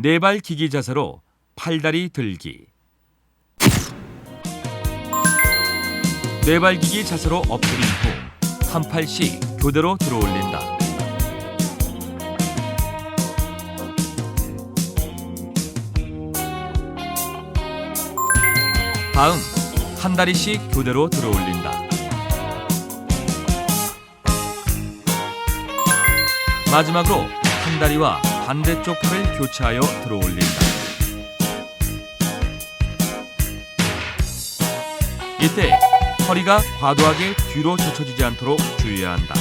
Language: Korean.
네 발 기기 자세로 팔다리 들기. 네 발 기기 자세로 엎드린 후 한 팔씩 교대로 들어올린다. 다음 한 다리씩 교대로 들어올린다. 마지막으로 한 다리와 반대쪽 팔을 교차하여 들어올린다. 이때 허리가 과도하게 뒤로 젖혀지지 않도록 주의해야 한다.